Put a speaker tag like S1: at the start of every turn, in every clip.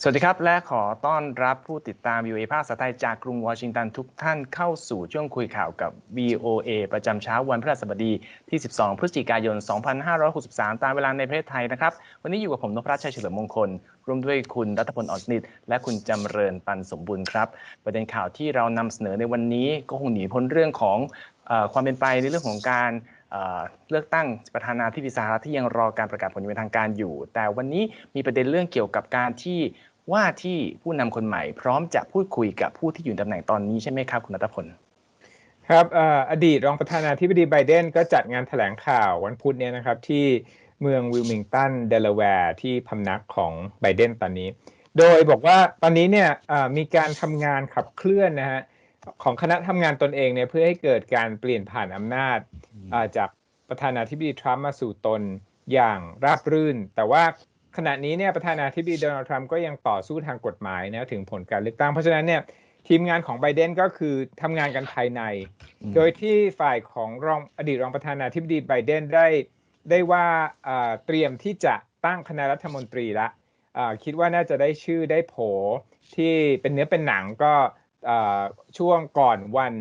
S1: สวัสดีครับ และขอต้อนรับผู้ติดตาม VOA ภาคภาษาไทยจากกรุงวอชิงตันทุกท่านเข้าสู่ช่วงคุยข่าวกับ VOA ประจำเช้าวันพฤหัสบดีที่ 12 พฤศจิกายน 2563 ตามเวลาในประเทศไทยนะครับ วันนี้อยู่กับผมนพรัชชัยเฉลิมมงคล ร่วมด้วยคุณรัตพลอ่อนสนิทและคุณจำเริญปันสมบูรณ์ครับ ประเด็นข่าวที่เรานำเสนอในวันนี้ก็คงหนีพ้นเรื่องของอความเป็นไปในเรื่องของการ เลือกตั้งประธานาธิบดีสหรัฐที่ยังรอการประกาศผลอย่างเป็นทางการอยู่ แต่วันนี้มีประเด็นเรื่องเกี่ยวกับการที่ว่าที่ผู้นำคนใหม่ พร้อมจะพูดคุยกับผู้ที่อยู่ในตำแหน่งตอนนี้ใช่ไหมครับ คุณนัทพล
S2: ครับอดีตรองประธานาธิบดีไบเดนก็จัดงานแถลงข่าววันพุธเนี่ยนะครับที่เมืองวิลมิงตันเดลาแวร์ที่พำนักของไบเดนตอนนี้ โดยบอกว่าตอนนี้เนี่ยมีการทำงานขับเคลื่อนนะฮะ ของคณะทำงานตนเองเนี่ยเพื่อให้เกิดการเปลี่ยนผ่านอำนาจอ่าจากประธานาธิบดีทรัมป์มาสู่ตนอย่างราบรื่น แต่ว่าขณะนี้เนี่ยประธานาธิบดีโดนัลด์ทรัมป์ก็ยังต่อสู้ทางกฎหมายนะถึงผลการเลือกตั้ง เพราะฉะนั้นเนี่ยทีมงานของไบเดนก็คือทำงานกันภายใน
S1: อืม
S2: โดยที่ฝ่ายของรองอดีตรองประธานาธิบดีไบเดนได้ได้ว่าอ่าเตรียมที่จะตั้งคณะรัฐมนตรีละอ่าคิดว่าน่าจะได้ชื่อได้โผที่เป็นเนื้อเป็นหนังก็อ่า ช่วงก่อนวัน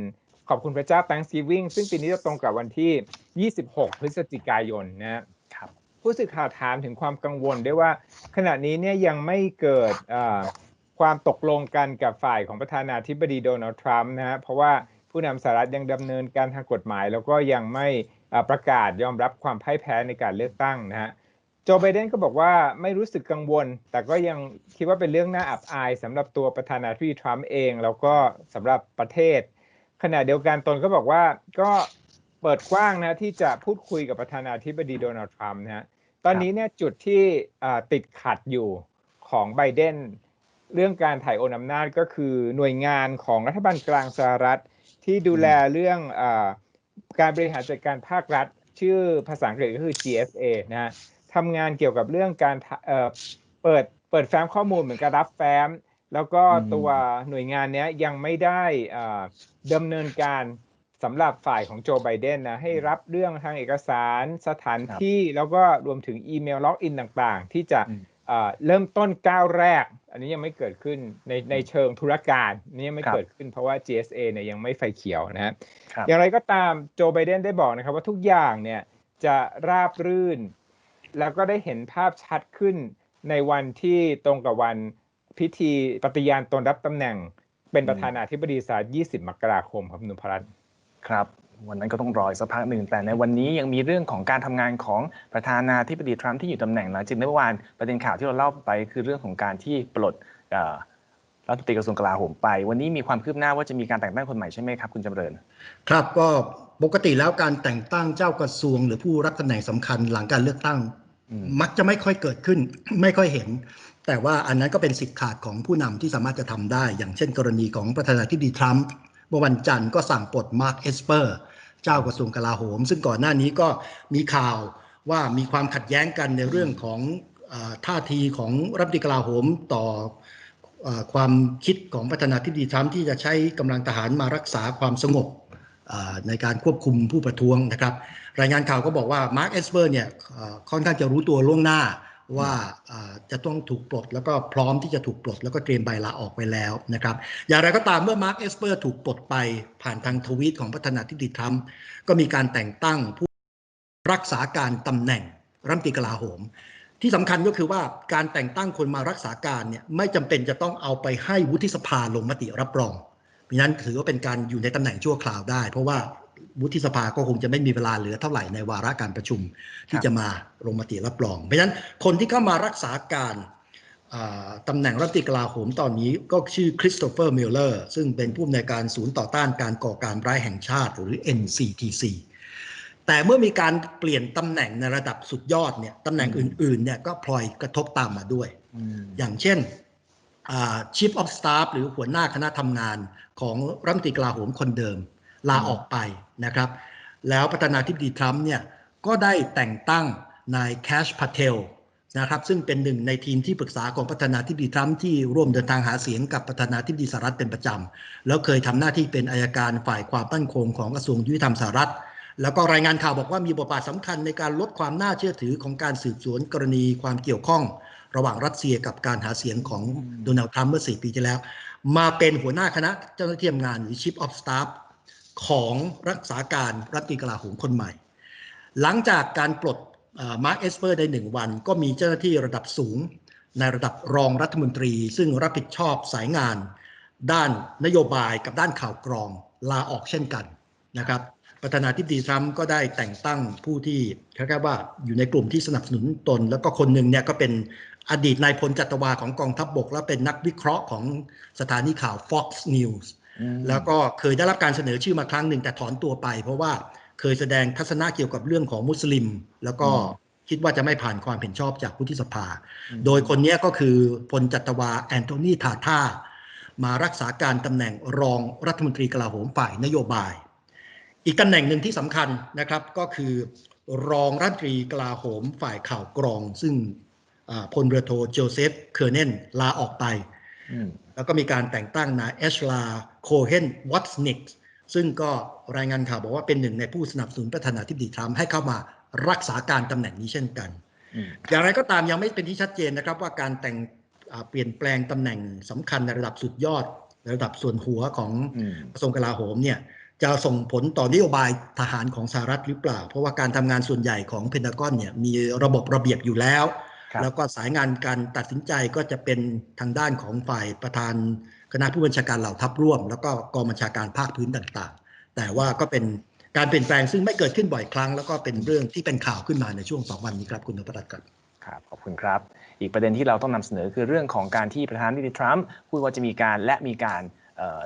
S2: ขอบคุณพระเจ้า Thanksgiving ซึ่งปีนี้จะตรงกับวันที่ 26 พฤศจิกายนนะฮะ
S1: ครับ
S2: ผู้สื่อข่าวถามถึงความกังวลด้วยว่า ขณะนี้เนี่ยยังไม่เกิดอ่าความตกลงกันกับฝ่ายของประธานาธิบดีโดนัลด์ทรัมป์นะฮะเพราะว่าผู้นำสหรัฐยังดำเนินการทางกฎหมาย แล้วก็ยังไม่อ่าประกาศยอมรับความพ่ายแพ้ในการเลือกตั้งนะฮะ โจไบเดนก็บอกว่าไม่รู้สึกกังวล แต่ก็ยังคิดว่าเป็นเรื่องน่าอับอายสำหรับตัวประธานาธิบดีทรัมป์เอง แล้วก็สำหรับประเทศ ขณะเดียวกันตนก็บอกว่าก็เปิดกว้างนะที่จะพูดคุยกับประธานาธิบดีโดนัลด์ทรัมป์นะฮะตอนนี้เนี่ยจุดที่อ่าติดขัดอยู่ของไบเดนเรื่องการถ่ายโอนอำนาจก็คือหน่วยงานของรัฐบาลกลางสหรัฐ ที่ดูแลเรื่องอาการบริหารจัดการภาครัฐ ชื่อภาษาอังกฤษก็คือ GSA นะฮะ ทำงานเกี่ยวกับเรื่องการทะเอ่อเปิดเปิดแฟ้มข้อมูลเหมือนกับรับแฟ้ม แล้วก็
S1: อืม
S2: ตัวหน่วยงานเนี้ยยังไม่ได้อ่าดำเนินการสำหรับฝ่ายของโจไบเดนนะให้รับเรื่องทางเอกสารสถาน
S1: ครับ
S2: ที่แล้วก็รวมถึงอีเมลล็อกอินต่างๆ ที่จะ
S1: อืม
S2: อ่าเริ่มต้นก้าวแรก อันนี้ยังไม่เกิดขึ้นในในเชิงธุรการอันนี่ยังไม่
S1: ครับ
S2: เกิดขึ้นเพราะว่า GSA เนี่ยยังไม่ไฟเขียวนะฮะ
S1: ครับ
S2: อย่างไรก็ตามโจไบเดนได้บอกนะครับว่าทุกอย่างเนี่ยจะราบรื่น แล้วก็ได้เห็นภาพชัดขึ้นในวันที่ตรงกับวันพิธีปฏิญาณตนรับตำแหน่ง เป็นประธานาธิบดีสหรัฐ20 มกราคมครับคุณนุพรัตน์
S1: ครับวันนั้นก็ต้องรออีกสักพักหนึ่งแต่ในวันนี้ยังมีเรื่องของการทำงานของประธานาธิบดีทรัมป์ที่อยู่ตำแหน่งหลังจากเมื่อวานประเด็นข่าวที่เราเล่าไปคือเรื่องของการที่ปลดเอ่อรัฐมนตรีกระทรวงกลาโหมไป วันนี้มีความคืบหน้าว่าจะมีการแต่งตั้งคนใหม่ใช่ไหมครับ คุณจำเริญ
S3: ครับก็ปกติแล้วการแต่งตั้งเจ้ากระทรวง หรือผู้รับตำแหน่งสำคัญหลังการเลือกตั้ง
S1: อื มั
S3: กจะไม่ค่อยเกิดขึ้น ไม่ค่อยเห็น แต่ว่าอันนั้นก็เป็นสิทธิ์ขาดของผู้นำที่สามารถจะทำได้ อย่างเช่น กรณีของประธานาธิบดีทรัมป์เมื่อวันจันทร์ก็สั่งปลดมาร์คเอสเปอร์เจ้ากระทรวงกลาโหม ซึ่งก่อนหน้านี้ก็มีข่าวว่ามีความขัดแย้งกันในเรื่องของอท่าทีของรัฐมนตรีกลาโหมต่ออความคิดของประธานาธิบดีทรัมป์ที่จะใช้กำลังทหารมารักษาความสงบ ในการควบคุมผู้ประท้วงนะครับ รายงานข่าวก็บอกว่ามาร์คเอสเปอร์เนี่ยค่อนข้างจะรู้ตัวล่วงหน้าว่าจะต้องถูกปลดแล้วก็พร้อมที่จะถูกปลด แล้วก็เตรียมใบลาออกไปแล้วนะครับ อย่างไรก็ตามเมื่อมาร์คเอสเปอร์ถูกปลดไปผ่านทางทวีตของประธานาธิบดีทรัมป์ก็มีการแต่งตั้งผู้รักษาการตำแหน่งรัฐมนตรีกลาโหม ที่สำคัญก็คือว่าการแต่งตั้งคนมารักษาการเนี่ยไม่จำเป็นจะต้องเอาไปให้วุฒิสภาลงมติรับรอง เพราะฉะนั้นถือว่าเป็นการอยู่ในตำแหน่งชั่วคราวได้ เพราะว่าวุฒิสภาก็คงจะไม่มีเวลาเหลือเท่าไหร่ในวาระการประชุมที่จะมาลงมติรับรอง เพราะฉะนั้นคนที่เข้ามารักษาการอ่าตำแหน่งรัฐมนตรีกลาโหมตอนนี้ก็ชื่อคริสโตเฟอร์มิลเลอร์ซึ่งเป็นผู้อำนวยการศูนย์ต่อต้านการก่อการร้ายแห่งชาติ หรือ NCTC แต่เมื่อมีการเปลี่ยนตำแหน่งในระดับสุดยอดเนี่ยตำแหน่งอื่นๆเนี่ยก็พลอยกระทบตามมาด้วย
S1: อืม
S3: อย่างเช่น อ่า Chief of Staff หรือหัวหน้าคณะทำงานของรัฐมนตรีกลาโหมคนเดิม ลาออกไปนะครับ แล้วประธานาธิบดีทรัมป์เนี่ยก็ได้แต่งตั้งนายแคชพาเทลนะครับซึ่งเป็นหนึ่งในทีมที่ปรึกษาของประธานาธิบดีทรัมป์ที่ร่วมเดินทางหาเสียงกับประธานาธิบดีสหรัฐเป็นประจำ แล้วเคยทำหน้าที่เป็นอายการฝ่ายความมั่นคงของกระทรวงยุติธรรมสหรัฐ แล้วก็รายงานข่าวบอกว่ามีบทบาทสำคัญในการลดความน่าเชื่อถือของการสืบสวนกรณีความเกี่ยวข้อง ระหว่างรัสเซียกับการหาเสียงของโดนัลด์ทรัมป์เมื่อ 4 ปีที่แล้ว มาเป็นหัวหน้าคณะเจ้าหน้าที่ทำงานหรือ Chief of Staff ของรักษาการรัฐมนตรีกลาโหมคนใหม่ หลังจากการปลดมาร์คเอสเปอร์ได้หนึ่งวัน ก็มีเจ้าหน้าที่ระดับสูง ในระดับรองรัฐมนตรี ซึ่งรับผิดชอบสายงาน ด้านนโยบายกับด้านข่าวกรองลาออกเช่นกันนะครับประธานาธิบดีทรัมป์ก็ได้แต่งตั้งผู้ที่คล้ายๆว่าอยู่ในกลุ่มที่สนับสนุนตน แล้วก็คนหนึ่งเนี่ยก็เป็น อดีตนายพลจัตวาของกองทัพบบก และเป็นนักวิเคราะห์ของสถานีข่าว Fox News
S1: อืม
S3: แล้วก็เคยได้รับการเสนอชื่อมาครั้งหนึ่งแต่ถอนตัวไป เพราะว่าเคยแสดงทัศนะเกี่ยวกับเรื่องของมุสลิม แล้วก็คิดว่าจะไม่ผ่านความเห็นชอบจากวุฒิสภา โดยคนเนี้ยก็คือพลจัตวาแอนโทนีทาท่ามารักษาการตำแหน่งรองรัฐมนตรีกลาโหมฝ่ายนโยบาย อีกตำแหน่งหนึ่งที่สำคัญนะครับก็คือรองรัฐมนตรีกลาโหมฝ่ายข่าวกรอง ซึ่งอ่า พลเรือโทโจเซฟ เคอร์เนนลาออกไป
S1: อืม
S3: แล้วก็มีการแต่งตั้งนายเอชลาโคเฮนวัตสนิกซึ่งก็รายงานข่าวบอกว่าเป็นหนึ่งในผู้สนับสนุนประธานาธิบดีทรัมป์ให้เข้ามารักษาการตำแหน่งนี้เช่นกัน
S1: อืม
S3: อย่างไรก็ตามยังไม่เป็นที่ชัดเจนนะครับว่าการแต่งอ่าเปลี่ยนแปลงตำแหน่งสำคัญในระดับสุดยอดในระดับส่วนหัวของ
S1: อืม
S3: กระทรวงกลาโหมเนี่ยจะส่งผลต่อนโยบายทหารของสหรัฐหรือเปล่า เพราะว่าการทำงานส่วนใหญ่ของเพนทากอนเนี่ยมีระบบระเบียบอยู่แล้ว
S1: ครับ
S3: แล้วก็สายงานการตัดสินใจก็จะเป็นทางด้านของฝ่ายประธานคณะผู้บัญชาการเหล่าทัพร่วม แล้วก็กองบัญชาการภาคพื้นต่างๆ แต่ว่าก็เป็นการเปลี่ยนแปลงซึ่งไม่เกิดขึ้นบ่อยครั้ง แล้วก็เป็นเรื่องที่เป็นข่าวขึ้นมาในช่วงสองวันนี้ครับคุณนพรัตน์ครับ
S1: ครับขอบคุณครับ อีกประเด็นที่เราต้องนำเสนอคือเรื่องของการที่ประธานาธิบดีทรัมป์พูดว่าจะมีการและมีการเอ่อ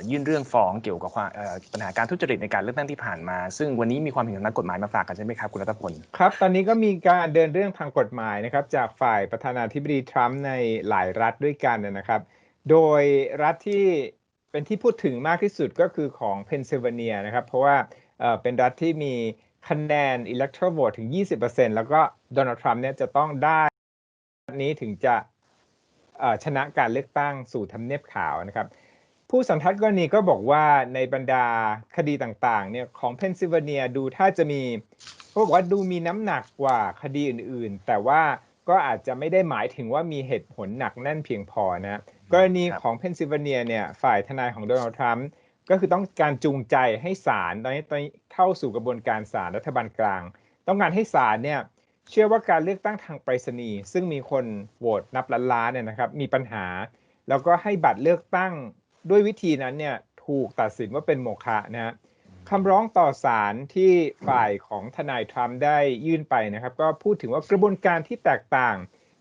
S1: ยื่นเรื่องฟ้องเกี่ยวกับความปัญหาการทุจริตในการเลือกตั้งที่ผ่านมา ซึ่งวันนี้มีความเห็นทางกฎหมายมาฝากกันใช่ไหมครับคุณรัตพล
S2: ครับ ตอนนี้ก็มีการเดินเรื่องทางกฎหมายนะครับจากฝ่ายประธานาธิบดีทรัมป์ในหลายรัฐด้วยกันนะครับ โดยรัฐที่เป็นที่พูดถึงมากที่สุดก็คือของเพนซิลเวเนียนะครับ เพราะว่าเป็นรัฐที่มีคะแนน electoral vote ถึง 20%แล้วก็โดนัลด์ทรัมป์เนี่ยจะต้องได้นี้ถึงจะชนะการเลือกตั้งสู่ทำเนียบขาวนะครับ ผู้สันทัดกรณีก็บอกว่าในบรรดาคดีต่างๆเนี่ยของเพนซิลเวเนียดูถ้าจะมีเขาบอกว่าดูมีน้ำหนักกว่าคดีอื่นๆ แต่ว่าก็อาจจะไม่ได้หมายถึงว่ามีเหตุผลหนักแน่นเพียงพอนะกรณี
S1: ครับ
S2: ของเพนซิลเวเนียเนี่ยฝ่ายทนายของโดนัลด์ทรัมป์ก็คือต้องการจูงใจให้ศาลตอนนี้ตอนนี้เข้าสู่กระบวนการศาลรัฐบาลกลาง ต้องการให้ศาลเนี่ยเชื่อว่าการเลือกตั้งทางไปรษณีย์ซึ่งมีคนโหวตนับล้านๆเนี่ยนะครับมีปัญหา แล้วก็ให้บัตรเลือกตั้ง ด้วยวิธีนั้นเนี่ยถูกตัดสินว่าเป็นโมฆะนะฮะคำร้องต่อศาลที่ฝ่ายของทนายทรัมป์ได้ยื่นไปนะครับ ก็พูดถึงว่ากระบวนการที่แตกต่าง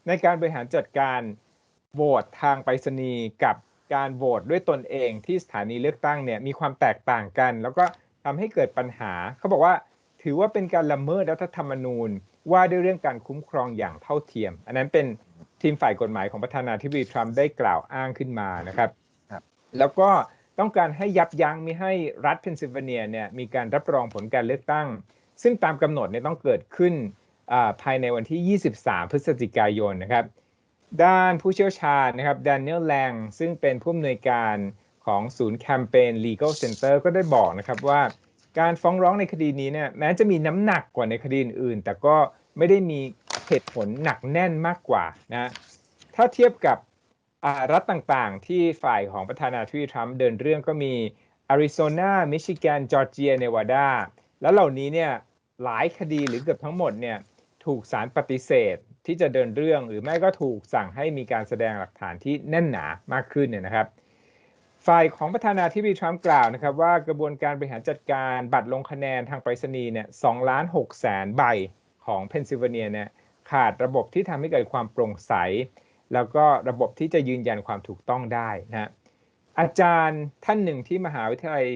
S2: ในการบริหารจัดการโหวตทางไปรษณีย์กับการโหวตด้วยตนเองที่สถานีเลือกตั้งเนี่ยมีความแตกต่างกัน แล้วก็ทำให้เกิดปัญหา เขาบอกว่าถือว่าเป็นการละเมิดรัฐธรรมนูญ ว่าด้วยเรื่องการคุ้มครองอย่างเท่าเทียม อันนั้นเป็นทีมฝ่ายกฎหมายของประธานาธิบดีทรัมป์ได้กล่าวอ้างขึ้นมานะครับ
S1: ครับ
S2: แล้วก็ต้องการให้ยับยั้งม่ให้รัฐเพนซิลเวเนียเนี่ยมีการรับรองผลการเลือกตั้ง ซึ่งตามกำหนดเนี่ยต้องเกิดขึ้นอ่าภายในวันที่ 23 พฤศจิกายนนะครับ ด้านผู้เชี่ยวชาญนะครับด a น i e l แลงซึ่งเป็นผู้อำนวยการของศูนย์แคมเปญ Legal Center ก็ได้บอกนะครับว่า การฟ้องร้องในคดีนี้เนี่ยแม้จะมีน้ำหนักกว่าในคดีอื่น แต่ก็ไม่ได้มีเหตุผลหนักแน่นมากกว่านะถ้าเทียบกับ รัฐต่างๆ ที่ฝ่ายของประธานาธิบดีทรัมป์เดินเรื่องก็มีอาริโซนา มิชิแกน จอร์เจีย เนวาดา แล้วเหล่านี้เนี่ยหลายคดีหรือเกือบทั้งหมดเนี่ยถูกศาลปฏิเสธที่จะเดินเรื่องหรือไม่ก็ถูกสั่งให้มีการแสดงหลักฐานที่แน่นหนามากขึ้นเนี่ยนะครับ ฝ่ายของประธานาธิบดีทรัมป์กล่าวนะครับว่ากระบวนการบริหารจัดการบัตรลงคะแนนทางไปรษณีย์เนี่ยสองล้านหกแสนใบของเพนซิลเวเนียเนี่ยขาดระบบที่ทำให้เกิดความโปร่งใส แล้วก็ระบบที่จะยืนยันความถูกต้องได้นะฮะอาจารย์ท่านหนึ่งที่มหาวิทยาลัย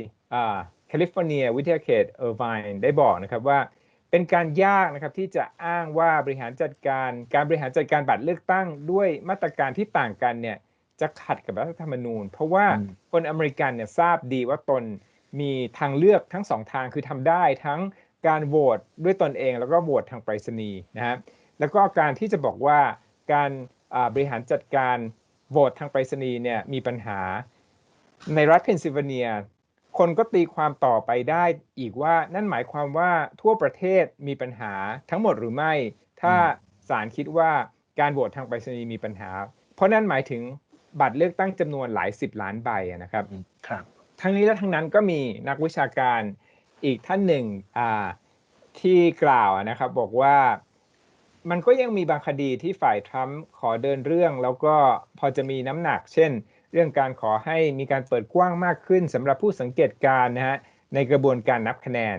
S2: แคลิฟอร์เนีย วิทยาเขตเออร์ไวน์ได้บอกนะครับว่า เป็นการยากนะครับที่จะอ้างว่าบริหารจัดการการบริหารจัดการบัตรเลือกตั้งด้วยมาตรการที่ต่างกันเนี่ยจะขัดกับรัฐธรรมนูญ เพราะว่า
S1: อืม
S2: คนอเมริกันเนี่ยทราบดีว่าตนมีทางเลือกทั้งสองทางคือทำได้ทั้งการโหวตด้วยตนเองแล้วก็โหวตทางไปรษณีย์นะฮะแล้วก็การที่จะบอกว่าการอ่า บริหารจัดการโหวตทางไปรษณีย์เนี่ยมีปัญหา ในรัฐเพนซิลเวเนีย คนก็ตีความต่อไปได้อีกว่านั่นหมายความว่าทั่วประเทศมีปัญหาทั้งหมดหรือไม่ ถ้าศาลคิดว่าการโหวตทางไปรษณีย์มีปัญหา เพราะนั่นหมายถึงบัตรเลือกตั้งจำนวนหลายสิบล้านใบอะนะครับ
S1: ครับ
S2: ทั้งนี้และทั้งนั้นก็มีนักวิชาการอีกท่านหนึ่งอ่าที่กล่าวนะครับบอกว่า มันก็ยังมีบางคดีที่ฝ่ายทรัมป์ขอเดินเรื่อง แล้วก็พอจะมีน้ำหนัก เช่น เรื่องการขอให้มีการเปิดกว้างมากขึ้นสำหรับผู้สังเกตการณ์นะฮะในกระบวนการนับคะแนน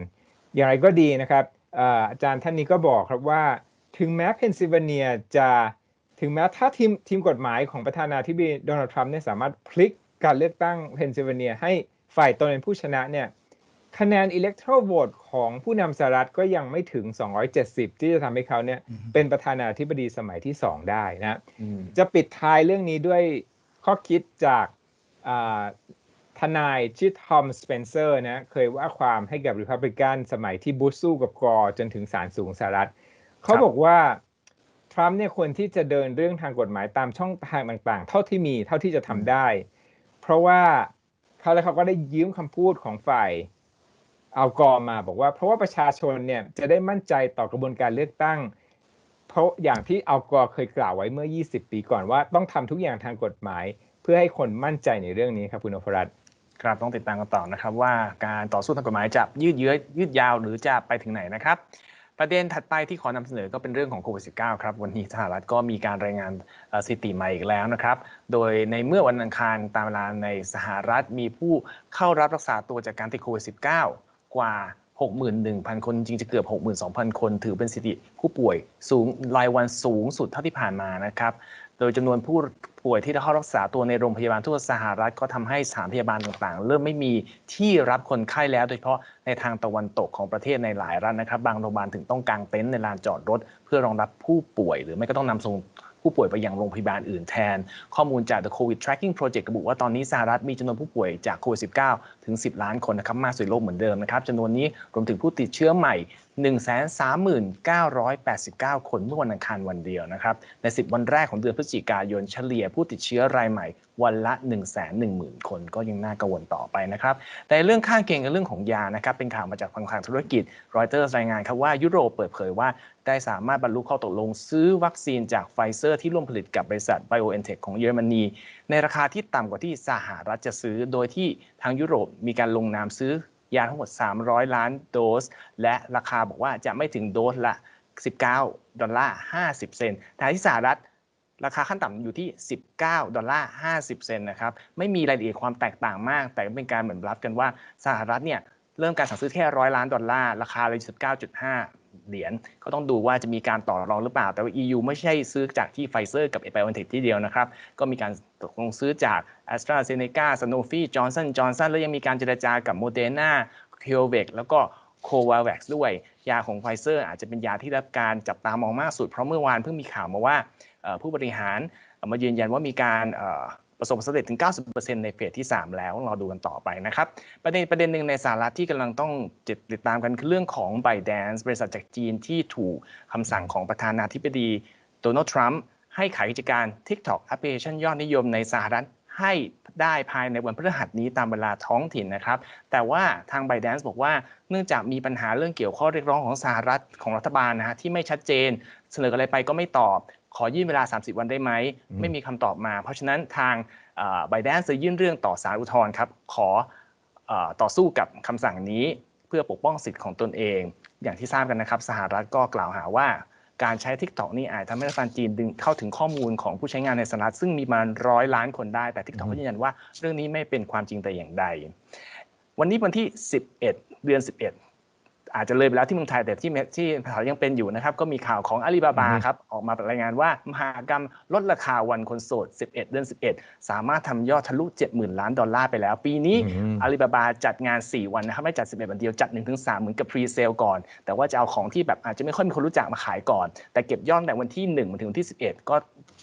S2: อย่างไรก็ดีนะครับอาอาจารย์ท่านนี้ก็บอกครับว่า ถึงแม้เพนซิลเวเนียจะถึงแม้ถ้าทีมทีมกฎหมายของประธานาธิบดีโดนัลด์ทรัมป์เนี่ยสามารถพลิกการเลือกตั้งเพนซิลเวเนียให้ฝ่ายตนเป็นผู้ชนะเนี่ย คะแนน electoral vote ของผู้นำสหรัฐก็ยังไม่ถึง 270 ที่จะทำให้เขาเนี่ย
S3: อืม
S2: เป็นประธานาธิบดีสมัยที่ 2 ได้นะ
S1: อืม
S2: จะปิดท้ายเรื่องนี้ด้วยข้อคิดจากอ่าทนายชื่อทอมสเปนเซอร์นะเคยว่าความให้กับริพับลิกันสมัยที่บุชสู้กับกอร์จนถึงศาลสูงสหรัฐ เขาบอกว่า ทรัมป์เนี่ยควรที่จะเดินเรื่องทางกฎหมายตามช่องทางต่างๆ เท่าที่มีเท่าที่จะทำได้ เพราะว่าเขาแล้วเขาก็ได้ยืมคำพูดของฝ่าย เอัลกอมาบอกว่า เพราะว่าประชาชนเนี่ยจะได้มั่นใจต่อกระบวนการเลือกตั้ง เพราะอย่างที่เอัลกอเคยกล่าวไว้เมื่อ 20 ปีก่อนว่าต้องทำทุกอย่างทางกฎหมาย เพื่อให้คนมั่นใจในเรื่องนี้ครับคุณนพรัตน์
S1: ครับต้องติดตามกันต่อนะครับว่าการต่อสู้ทางกฎหมายจะยืดเยื้อยืดยาวหรือจะไปถึงไหนนะครับประเด็นถัดไปที่ขอนำเสนอก็เป็นเรื่องของโควิด -19 ครับ วันนี้สหรัฐก็มีการรายงานสถิติใหม่อีกแล้วนะครับ โดยในเมื่อวันอังคารตามเวลาในสหรัฐมีผู้เข้ารับรักษาตัวจากการติดโควิด -19 กว่า 61,000 คนจริงจะเกือบ 62,000 คน ถือเป็นสถิติผู้ป่วยสูงรายวันสูงสุดเท่าที่ผ่านมานะครับโดยจำนวนผู้ป่วยที่ได้เข้ารักษาตัวในโรงพยาบาลทั่วสหรัฐก็ทำให้สถานพยาบาลต่างๆ เริ่มไม่มีที่รับคนไข้แล้ว โดยเฉพาะในทางตะวันตกของประเทศในหลายรัฐนะครับ บางโรงพยาบาลถึงต้องกางเต็นท์ในลานจอดรถ เพื่อรองรับผู้ป่วย หรือไม่ก็ต้องนำส่ง ผู้ป่วยไปยังโรงพยาบาลอื่นแทน ข้อมูลจาก The COVID Tracking Project ระบุว่าตอนนี้สหรัฐมีจำนวนผู้ป่วยจากโควิด -19 ถึง 10 ล้านคนนะครับมากสุดโลกเหมือนเดิมนะครับจำนวนนี้รวมถึงผู้ติดเชื้อใหม่ 139,989 คนเมื่อวันอังคารวันเดียวนะครับ ใน 10 วันแรกของเดือนพฤศจิกายนเฉลี่ยผู้ติดเชื้อรายใหม่วันละ 110,000 คนก็ยังน่ากังวลต่อไปนะครับ แต่เรื่องข้างเคียงกับเรื่องของยานะครับ เป็นข่าวมาจากฝั่งทางธุรกิจ รอยเตอร์รายงานครับว่ายุโรปเปิดเผยว่าได้สามารถบรรลุข้อตกลงซื้อวัคซีนจากไฟเซอร์ที่ร่วมผลิตกับบริษัท BioNTech ของเยอรมนี ในราคาที่ต่ำกว่าที่สหรัฐจะซื้อ โดยที่ทางยุโรปมีการลงนามซื้อ ยาทั้งหมด 300 ล้านโดส และราคาบอกว่าจะไม่ถึงโดสละ 19 ดอลลาร์ 50 เซนต์แต่ที่สหรัฐราคาขั้นต่ำอยู่ที่ 19 ดอลลาร์ 50 เซนต์นะครับ ไม่มีรายละเอียดความแตกต่างมาก แต่เป็นการเหมือนรับกันว่าสหรัฐเนี่ยเริ่มการสั่งซื้อแค่ร้อยล้านดอลลาร์ ราคาเลย 19.5 เหรียญก็ต้องดูว่าจะมีการต่อรองหรือเปล่า แต่ว่า EU ไม่ใช่ซื้อจากที่ไฟเซอร์กับ b i o n t e c h ที่เดียวนะครับ ก็มีการตกลงซื้อจาก a s t r a z e ซ e c a Sanofi Johnson Johnson แล้วยังมีการเจรจากับ Moderna c u v a c แล้วก็ c o v a v a x ด้วย ยาของไฟเซอร์อาจจะเป็นยาที่รับการจับตามองมากสุด เพราะเมื่อวานเพิ่งมีข่าวมาว่าผู้บริหารมายืนยันว่ามีการ ประสบความสำเร็จถึง 90%ในเฟสที่ 3 แล้วรอดูกันต่อไปนะครับ ประเด็นประเด็นหนึ่งในสหรัฐที่กำลังต้องติดตามกันคือเรื่องของ b y d a n c e บริษัทจากจีนที่ถูกคำสั่งของประธานาธิบดีโดนัลด์ทรัมป์ให้ขายกิจการ TikTok แอปพลิเคชันยอดนิยมในสหรัฐให้ได้ภายในวันพฤหัสนี้ตามเวลาท้องถิ่นนะครับ แต่ว่าทาง b y d a n c e บอกว่าเนื่องจากมีปัญหาเรื่องเกี่ยวข้อเรียกร้องของสหรัฐของรัฐบาลนะฮะที่ไม่ชัดเจน เสนออะไรไปก็ไม่ตอบ ขอยื่นเวลา 30 วันได้ไหม
S2: อืม
S1: ไม่มีคำตอบมา เพราะฉะนั้นทางไบแดนจะยื่นเรื่องต่อศาลอุทธรณ์ครับ ขอเออต่อสู้กับคำสั่งนี้เพื่อปกป้องสิทธิ์ของตนเอง อย่างที่ทราบกันนะครับ สหรัฐก็กล่าวหาว่า การใช้ TikTok นี่อาจทำให้รัฐบาลจีนดึงเข้าถึงข้อมูลของผู้ใช้งานในสหรัฐซึ่งมีมาร้อยล้านคนได้แต่ TikTok ก็ยืนยันว่าเรื่องนี้ไม่เป็นความจริงแต่อย่างใด วันนี้วันที่ 11 เดือน 11 อาจจะเลยไปแล้วที่เมืองไทยแต่ที่เมที่สหรัฐยังเป็นอยู่นะครับ ก็มีข่าวของอาลีบาบา
S2: อือฮึ
S1: ครับ ออกมารายงานว่ามหากรรมลดราคาวันคนโสด 11 เดือน 11 สามารถทำยอดทะลุ 70,000 ล้านดอลลาร์ไปแล้ว ปีนี้
S2: อืม
S1: อาลีบาบาจัดงาน 4 วันนะครับ ไม่จัด 11 วันเดียวจัด 1-3 เหมือนกับพรีเซลก่อน แต่ว่าจะเอาของที่แบบอาจจะไม่ค่อยมีคนรู้จักมาขายก่อน แต่เก็บยอดตั้งแต่วันที่1ถึงวันที่ 11 ก็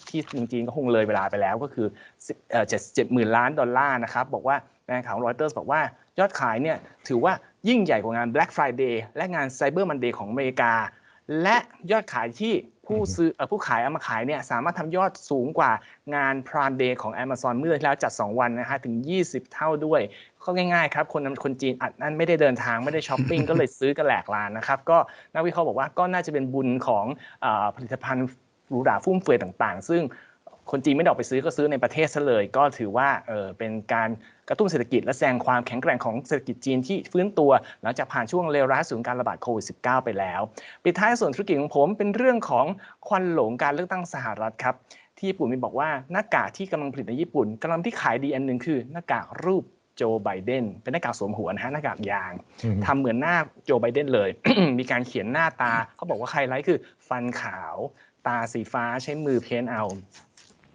S1: ที่จริงๆก็คงเลยเวลาไปแล้วก็คือ10เอ่อ7 70,000ล้านดอลลาร์นะครับบอกว่ารายงานข่าวของรอยเตอร์สบอกว่ายอดขายเนี่ยถือว่า ยิ่งใหญ่กว่างาน Black Friday และงาน Cyber Monday ของอเมริกา และยอดขายที่ผู้ซื้ออผู้ขายเอามาขายเนี่ยสามารถทำยอดสูงกว่างาน Prime Day ของ Amazon เมื่อที่แล้วจัด 2 วันนะฮะถึง 20 เท่าด้วยก็ง่ายๆครับคนคนจีนอัดนั่นไม่ได้เดินทางไม่ได้ช้อปปิ้งก็เลยซื้อกันแหลกลานนะครับก็นักวิเคราะห์บอกว่าก็น่าจะเป็นบุญของอผลิตภัณฑ์หรูหราฟุ่มเฟือยต่างๆ ซึ่ง คนจีนไม่ออกไปซื้อก็ซื้อในประเทศซะเลย ก็ถือว่าเออเป็นการกระตุ้นเศรษฐกิจและแสดงความแข็งแกร่งของเศรษฐกิจจีนที่ฟื้นตัว หลังจากผ่านช่วงเลวร้ายสูงการระบาดโควิด -19 ไปแล้วปิดท้ายส่วนธุรกิจของผมเป็นเรื่องของควันหลงการเลือกตั้งสหรัฐครับที่ญี่ปุ่นมีบอกว่าหน้ากากที่กำลังผลิตในญี่ปุ่นกำลังที่ขายดีอันหนึ่งคือหน้ากากรูปโจไบเดนเป็นหน้ากากสวมหัวนะฮะหน้ากากยางทำเหมือนหน้าโจไบเดนเลย มีการเขียนหน้าตาเขาบอกว่าไฮไลท์คือฟันขาว ตาสีฟ้าใช้มือเพ้นท์เอา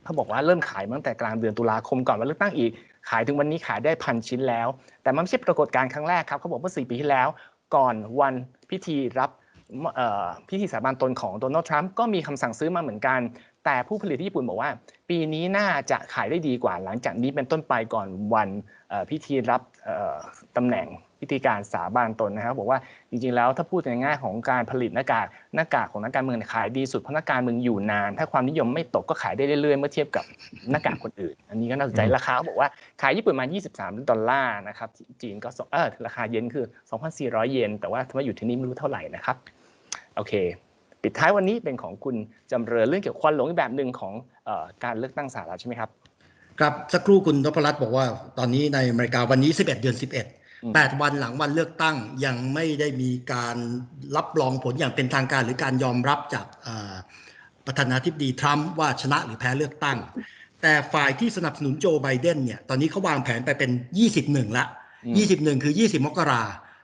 S1: เขาบอกว่าเริ่มขายตั้งแต่กลางเดือนตุลาคมก่อนวันเลือกตั้งอีก ขายถึงวันนี้ขายได้พันชิ้นแล้ว แต่มันไม่ใช่ปรากฏการณ์ครั้งแรกครับเขาบอกเมื่อสี่ปีที่แล้ว ก่อนวันพิธีรับพิธีสาบานตนของโดนัลด์ทรัมป์ก็มีคำสั่งซื้อมาเหมือนกัน แต่ผู้ผลิตที่ญี่ปุ่นบอกว่า ปีนี้น่าจะขายได้ดีกว่า หลังจากนี้เป็นต้นไปก่อนวันพิธีรับเอ่อตำแหน่งพิธีการสาบานตนนะครับบอกว่าจริงๆแล้วถ้าพูดในแง่ของการผลิตหน้ากากหน้ากากของนักการเมืองขายดีสุดเพราะนักการเมืองอยู่นาน ถ้าความนิยมไม่ตกก็ขายได้เรื่อยๆเมื่อเทียบกับหน้ากากคนอื่น อันนี้ก็น่าสนใจราคาเขาบอกว่าขายญี่ปุ่นมา 23 ดอลลาร์นะครับจีนก็เออราคาเยนคือ 2,400 เยนแต่ว่าทำไมอยู่ที่นี่ไม่รู้เท่าไหร่นะครับโอเค ปิดท้ายวันนี้เป็นของคุณจำเริญเรื่องเกี่ยวกับควันหลงอีกแบบหนึ่งของเอ่อการเลือกตั้งสหรัฐใช่ไหมครับ
S3: ครับสักครู่คุณนพรัตน์บอกว่าตอนนี้ในอเมริกาวันนี้ 11 เดือน 11
S1: อืม
S3: 8วันหลังวันเลือกตั้งยังไม่ได้มีการรับรองผลอย่างเป็นทางการ หรือการยอมรับจากเอ่อประธานาธิบดีทรัมป์ว่าชนะหรือแพ้เลือกตั้ง แต่ฝ่ายที่สนับสนุนโจไบเดนเนี่ยตอนนี้เขาวางแผนไปเป็น 21 ละ
S1: อืม
S3: 21 คือ 20 มกรา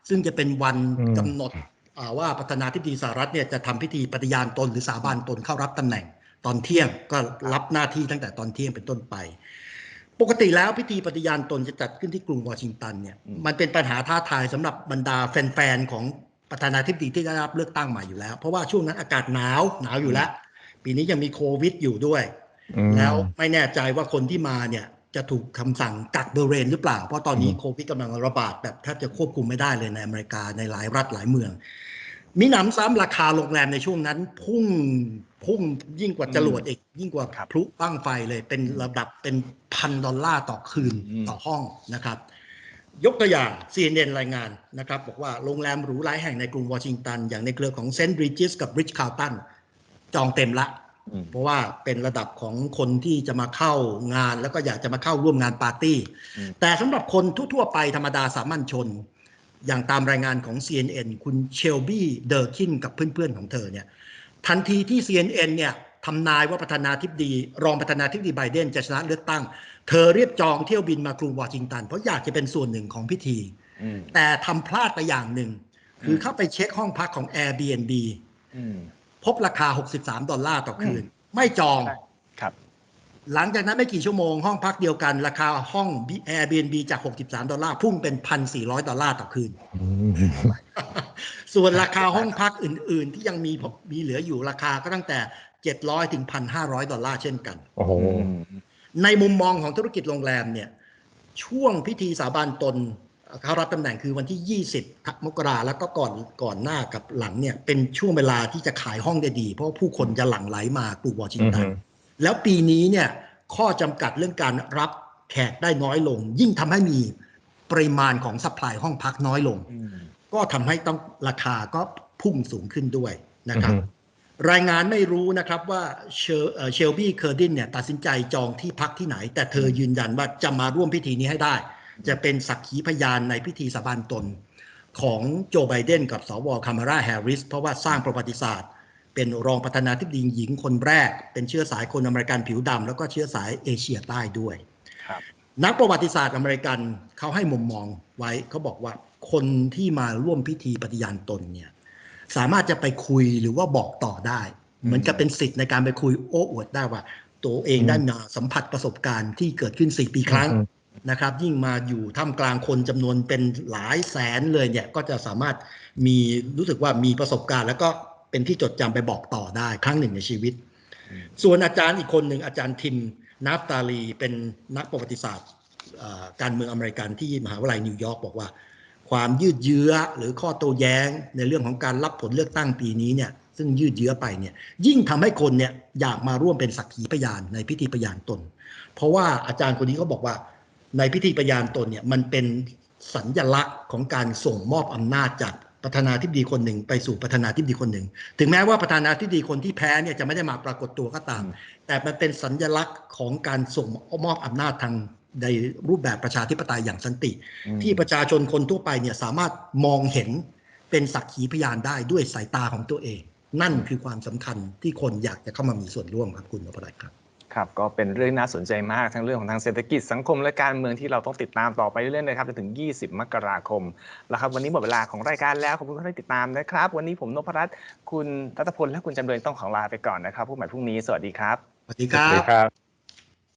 S3: ซึ่งจะเป็นวัน
S2: อืม
S3: กำหนดอ่า ว่าประธานาธิบดีสหรัฐเนี่ยจะทำพิธีปฏิญาณตนหรือสาบานตนเข้ารับตำแหน่งตอนเที่ยงก็รับหน้าที่ตั้งแต่ตอนเที่ยงเป็นต้นไป ปกติแล้วพิธีปฏิญาณตนจะจัดขึ้นที่กรุงวอชิงตันเนี่ย
S1: อืม
S3: มันเป็นปัญหาท้าทายสำหรับบรรดาแฟนๆของประธานาธิบดีที่ได้รับเลือกตั้งมาอยู่แล้ว เพราะว่าช่วงนั้นอากาศหนาวหนาวอยู่แล้ว ปีนี้ยังมีโควิดอยู่ด้วย
S2: อืม
S3: แล้วไม่แน่ใจว่าคนที่มาเนี่ยจะถูกคำสั่งกักบริเวณหรือเปล่า เพราะตอนนี้
S2: อืม
S3: โควิดกำลังระบาดแบบแทบจะควบคุมไม่ได้เลยในอเมริกาในหลายรัฐหลายเมือง มีหนำซ้ำราคาโรงแรมในช่วงนั้น พุ่งพุ่งยิ่งกว่าจรวดอีกยิ่งกว่า
S1: ครับ
S3: พลุบ้างไฟเลยเป็นระดับเป็นพันดอลลาร์ต่อคืน
S1: อืม
S3: ต่อห้องนะครับ ยกตัวอย่าง CNN รายงานนะครับ บอกว่าโรงแรมหรูหลายแห่งในกรุงวอชิงตัน อย่างในเครือของเซนต์บริดจิสกับริชคาร์ตันจองเต็มละ
S1: อืม
S3: เพราะว่าเป็นระดับของคนที่จะมาเข้างานแล้วก็อยากจะมาเข้าร่วมงานปาร์ตี้
S1: อืม
S3: แต่สำหรับคนทั่วๆไปธรรมดาสามัญชน อย่างตามรายงานของ CNN คุณเชลบี้เดอร์คินกับเพื่อนๆของเธอเนี่ยทันทีที่ CNN เนี่ยทำนายว่าประธานาธิบดี รองประธานาธิบดีไบเดนจะชนะเลือกตั้ง เธอเรียบจองเที่ยวบินมากรุงวอชิงตัน เพราะอยากจะเป็นส่วนหนึ่งของพิธี
S1: อืม
S3: แต่ทำพลาดไปอย่างหนึ่ง คือ
S1: ม
S3: เข้าไปเช็คห้องพักของ Airbnb
S1: อืม
S3: พบราคา 63 ดอลลาร์ต่อคืน ไม่จอง
S1: ใช่ครับ
S3: หลังจากนั้นไม่กี่ชั่วโมงห้องพักเดียวกัน ราคาห้อง Airbnb จาก 63 ดอลลาร์พุ่งเป็น 1,400 ดอลลาร์ต่อคืน
S2: อืม
S3: ส่วนราคาห้องพักอื่น ๆ ที่ยังมีมีเหลืออยู่ราคาก็ตั้งแต่ 700 ถึง 1,500 ดอลลาร์เช่นกัน
S2: โอ้โห
S3: ในมุมมองของธุรกิจโรงแรมเนี่ย ช่วงพิธีสาบานตนเข้ารับตำแหน่งคือวันที่ 20 มกราแล้วก็ก่อนก่อนหน้ากับหลังเนี่ย เป็นช่วงเวลาที่จะขายห้องได้ดี เพราะว่าผู้คนจะหลั่งไหลมากรุงวอชิงตัน
S2: อือฮึ
S3: แล้วปีนี้เนี่ยข้อจำกัดเรื่องการรับแขกได้น้อยลง ยิ่งทำให้มีปริมาณของสัพพลายห้องพักน้อยลง
S1: อืม
S3: ก็ทำให้ต้องราคาก็พุ่งสูงขึ้นด้วยนะครับ
S2: อือฮึ
S3: รายงานไม่รู้นะครับว่าเชลเอ่อเชลบี้เคอร์ดินเนี่ยตัดสินใจจองที่พักที่ไหน แต่เธอยืนยันว่าจะมาร่วมพิธีนี้ให้ได้ จะเป็นสักขีพยานในพิธีสาบานตนของโจไบเดนกับสวคามาราแฮร์ริส เพราะว่าสร้างประวัติศาสตร์ เป็นรองประธานาธิบดีหญิงคนแรก เป็นเชื้อสายคนอเมริกันผิวดำแล้วก็เชื้อสายเอเชียใต้ด้วย
S1: ครับ
S3: นักประวัติศาสตร์อเมริกันเขาให้มุมมองไว้เขาบอกว่าคนที่มาร่วมพิธีปฏิญาณตนเนี่ยสามารถจะไปคุยหรือว่าบอกต่อได้ เหมือนกับเป็นสิทธิ์ในการไปคุยโอ้อวดได้ว่า ตัวเองได้มาสัมผัสประสบการณ์ที่เกิดขึ้น4ปีครั้ง
S2: อืม
S3: นะครับ ยิ่งมาอยู่ท่ามกลางคนจำนวนเป็นหลายแสนเลยเนี่ยก็จะสามารถมีรู้สึกว่ามีประสบการณ์ แล้วก็ เป็นที่จดจำไปบอกต่อได้ครั้งหนึ่งในชีวิต
S1: อืม
S3: ส่วนอาจารย์อีกคนหนึ่งอาจารย์ทิมนาฟตาลีเป็นนักประวัติศาสตร์เอ่อการเมืองอเมริกันที่มหาวิทยาลัยนิวยอร์กบอกว่า ความยืดเยื้อหรือข้อโต้แย้งในเรื่องของการรับผลเลือกตั้งปีนี้เนี่ยซึ่งยืดเยื้อไปเนี่ยยิ่งทำให้คนเนี่ยอยากมาร่วมเป็นสักขีพยานในพิธีประยานตน เพราะว่าอาจารย์คนนี้เขาบอกว่าในพิธีประยานตนเนี่ยมันเป็นสัญญลักษณ์ของการส่งมอบอำนาจจาก ประธานาธิบดีคนหนึ่งไปสู่ประธานาธิบดีคนหนึ่ง ถึงแม้ว่าประธานาธิบดีคนที่แพ้เนี่ยจะไม่ได้มาปรากฏตัวก็ตาม แต่มันเป็นสัญลักษณ์ของการส่งมอบอำนาจทางในรูปแบบประชาธิปไตยอย่างสันติ
S1: อืม
S3: ที่ประชาชนคนทั่วไปเนี่ยสามารถมองเห็นเป็นสักขีพยานได้ด้วยสายตาของตัวเอง นั่นคือความสำคัญที่คนอยากจะเข้ามามีส่วนร่วมครับคุณนพรัตน์ครับ
S1: ครับก็เป็นเรื่องน่าสนใจมากทั้งเรื่องของทางเศรษฐกิจสังคมและการเมืองที่เราต้องติดตามต่อไปเรื่อยๆนะครับจนถึง 20 มกราคมแล้วครับวันนี้หมดเวลาของรายการแล้วขอบคุณที่ติดตามนะครับ วันนี้ผมนพรัตน์คุณรัตพลและคุณจำเริญต้องของลาไปก่อนนะครับพบกันใหม่พรุ่งนี้สวัสดีครับ
S3: สวัสดีค
S2: ส
S3: รั
S2: วัสดี
S3: บ
S2: ครับ